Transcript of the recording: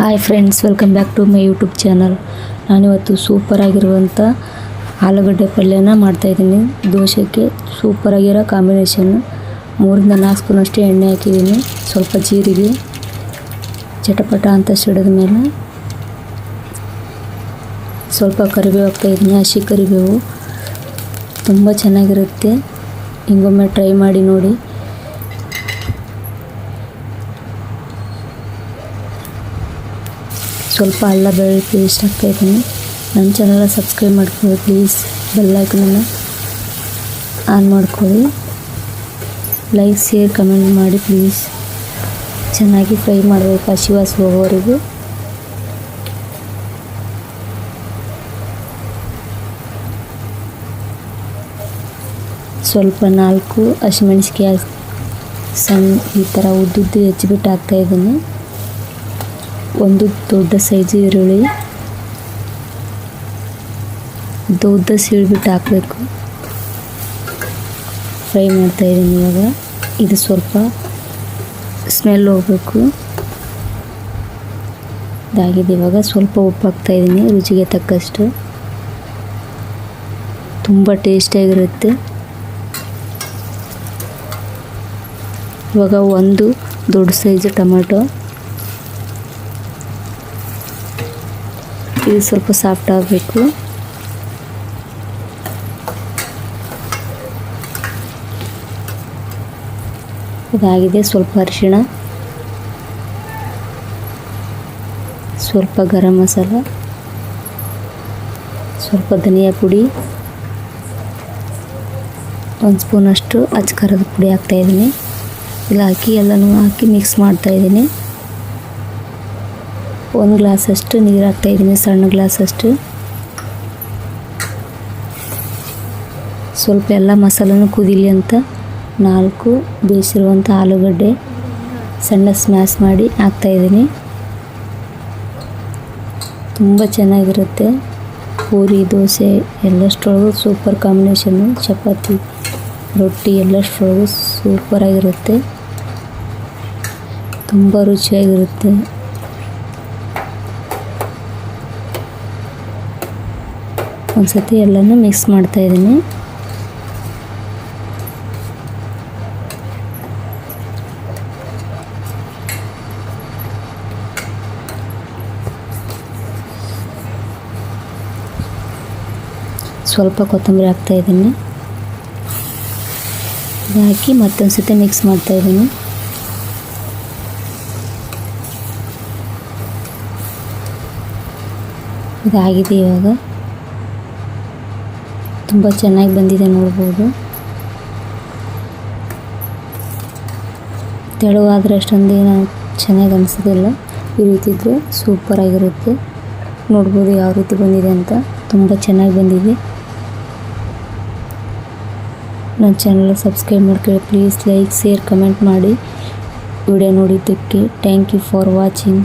Hi friends welcome back to my YouTube channel ನಾನಿವತ್ತು ಸೂಪರಾಗಿರುವಂಥ ಆಲೂಗಡ್ಡೆ ಪಲ್ಯನ ಮಾಡ್ತಾಯಿದ್ದೀನಿ ದೋಸೆಗೆ ಸೂಪರಾಗಿರೋ ಕಾಂಬಿನೇಷನ್ ಮೂರಿಂದ ನಾಲ್ಕು ಅಷ್ಟೇ ಎಣ್ಣೆ ಹಾಕಿದ್ದೀನಿ. ಸ್ವಲ್ಪ ಜೀರಿಗೆ, ಚಟಪಟ ಅಂತ ಸಿಡಿದ ಮೇಲೆ. ಸ್ವಲ್ಪ ಕರಿಬೇವು ಹಾಕ್ತಾಯಿದ್ದೀನಿ ಹಸಿ ಕರಿಬೇವು. ತುಂಬ ಚೆನ್ನಾಗಿರುತ್ತೆ. ಹಿಂಗೊಮ್ಮೆ ಟ್ರೈ ಮಾಡಿ ನೋಡಿ. ಸ್ವಲ್ಪ ಅಲ್ಲ ಬೆಳ್ಳುಳ್ಳಿ ಪೇಸ್ಟ್ ಹಾಕ್ತಾಯಿದ್ದೀನಿ ನನ್ನ ಚಾನಲ್ನ ಸಬ್ಸ್ಕ್ರೈಬ್ ಮಾಡ್ಕೊಳ್ಳಿ ಪ್ಲೀಸ್ ಬೆಲ್ಲೈಕನನ್ನು ಆನ್ ಮಾಡ್ಕೊಳ್ಳಿ. ಲೈಕ್ ಶೇರ್ ಕಮೆಂಟ್ ಮಾಡಿ ಪ್ಲೀಸ್ ಚೆನ್ನಾಗಿ ಫ್ರೈ ಮಾಡಬೇಕು ಹಸಿ ಹೋಗೋವರೆಗೂ ಸ್ವಲ್ಪ ನಾಲ್ಕು ಹಸಿಮೆಣ್ಸಿಕಾಯಿ ಸಣ್ಣ ಈ ಥರ ಉದ್ದುದ್ದು ಹೆಚ್ಚಿಬಿಟ್ಟು ಹಾಕ್ತಾಯಿದ್ದೀನಿ ಒಂದು ದೊಡ್ಡ ಸೈಜ್ ಈರುಳ್ಳಿ. ದೊಡ್ಡ ಸೀಳ್ಬಿಟ್ಟು ಹಾಕಬೇಕು. ಫ್ರೈ ಮಾಡ್ತಾಯಿದ್ದೀನಿ ಇವಾಗ. ಇದು ಸ್ವಲ್ಪ ಸ್ಮೆಲ್ ಹೋಗಬೇಕು. ಇದಾಗಿದೆ ಇವಾಗ. ಸ್ವಲ್ಪ ಉಪ್ಪು ಹಾಕ್ತಾಯಿದ್ದೀನಿ ರುಚಿಗೆ ತಕ್ಕಷ್ಟು. ತುಂಬ ಟೇಸ್ಟಿಯಾಗಿರುತ್ತೆ ಇವಾಗ ಒಂದು ದೊಡ್ಡ ಸೈಜ್ ಟೊಮೆಟೊ. ಇದು ಸ್ವಲ್ಪ ಸಾಫ್ಟ್ ಆಗಬೇಕು. ಇದಾಗಿದೆ ಸ್ವಲ್ಪ ಅರಿಶಿಣ. ಸ್ವಲ್ಪ ಗರಂ ಮಸಾಲ. ಸ್ವಲ್ಪ ಧನಿಯಾ ಪುಡಿ. ಒಂದು ಸ್ಪೂನಷ್ಟು ಖಾರದ ಪುಡಿ ಹಾಕ್ತಾಯಿದ್ದೀನಿ ಇಲ್ಲ ಹಾಕಿ ಎಲ್ಲನೂ ಹಾಕಿ ಮಿಕ್ಸ್ ಮಾಡ್ತಾಯಿದ್ದೀನಿ ಒಂದು ಗ್ಲಾಸಷ್ಟು ನೀರು ಹಾಕ್ತಾಯಿದ್ದೀನಿ ಸಣ್ಣ ಗ್ಲಾಸಷ್ಟು ಸ್ವಲ್ಪ ಎಲ್ಲ ಮಸಾಲನೂ ಕುದಿಲಿ ಅಂತ, ನಾಲ್ಕು ಬೇಯಿಸಿರುವಂಥ ಆಲೂಗಡ್ಡೆ ಸಣ್ಣ ಸ್ಮ್ಯಾಶ್ ಮಾಡಿ ಹಾಕ್ತಾಯಿದ್ದೀನಿ ತುಂಬ ಚೆನ್ನಾಗಿರುತ್ತೆ. ಪೂರಿ, ದೋಸೆ ಎಲ್ಲಷ್ಟರೊಳಗೂ ಸೂಪರ್ ಕಾಂಬಿನೇಷನ್ನು ಚಪಾತಿ, ರೊಟ್ಟಿ ಎಲ್ಲಷ್ಟರೊಳಗೂ ಸೂಪರಾಗಿರುತ್ತೆ ತುಂಬ ರುಚಿಯಾಗಿರುತ್ತೆ. ಒಂದು ಸತಿ ಎಲ್ಲನೂ ಮಿಕ್ಸ್ ಮಾಡ್ತಾಯಿದ್ದೀನಿ ಸ್ವಲ್ಪ ಕೊತ್ತಂಬರಿ ಹಾಕ್ತಾಯಿದ್ದೀನಿ ಹಾಕಿ ಮತ್ತೊಂದು ಸತಿ ಮಿಕ್ಸ್ ಮಾಡ್ತಾಯಿದ್ದೀನಿ ಇದಾಗಿದೆ ಇವಾಗ. ತುಂಬ ಚೆನ್ನಾಗಿ ಬಂದಿದೆ ನೋಡ್ಬೋದು. ತೆಳುವಾದರೆ ಅಷ್ಟೊಂದು ಏನು ಚೆನ್ನಾಗಿ ಅನಿಸೋದಿಲ್ಲ ಈ ರೀತಿ ಇದ್ದರೆ ಸೂಪರಾಗಿರುತ್ತೆ ನೋಡ್ಬೋದು ಯಾವ ರೀತಿ ಬಂದಿದೆ ಅಂತ. ತುಂಬ ಚೆನ್ನಾಗಿ ಬಂದಿದೆ. ನನ್ನ ಚಾನಲ್ ಸಬ್ಸ್ಕ್ರೈಬ್ ಮಾಡ್ಕೊಳ್ಳಿ. ಪ್ಲೀಸ್ ಲೈಕ್ ಶೇರ್ ಕಮೆಂಟ್ ಮಾಡಿ. ವಿಡಿಯೋ ನೋಡಿದ್ದಕ್ಕೆ ಥ್ಯಾಂಕ್ ಯು ಫಾರ್ ವಾಚಿಂಗ್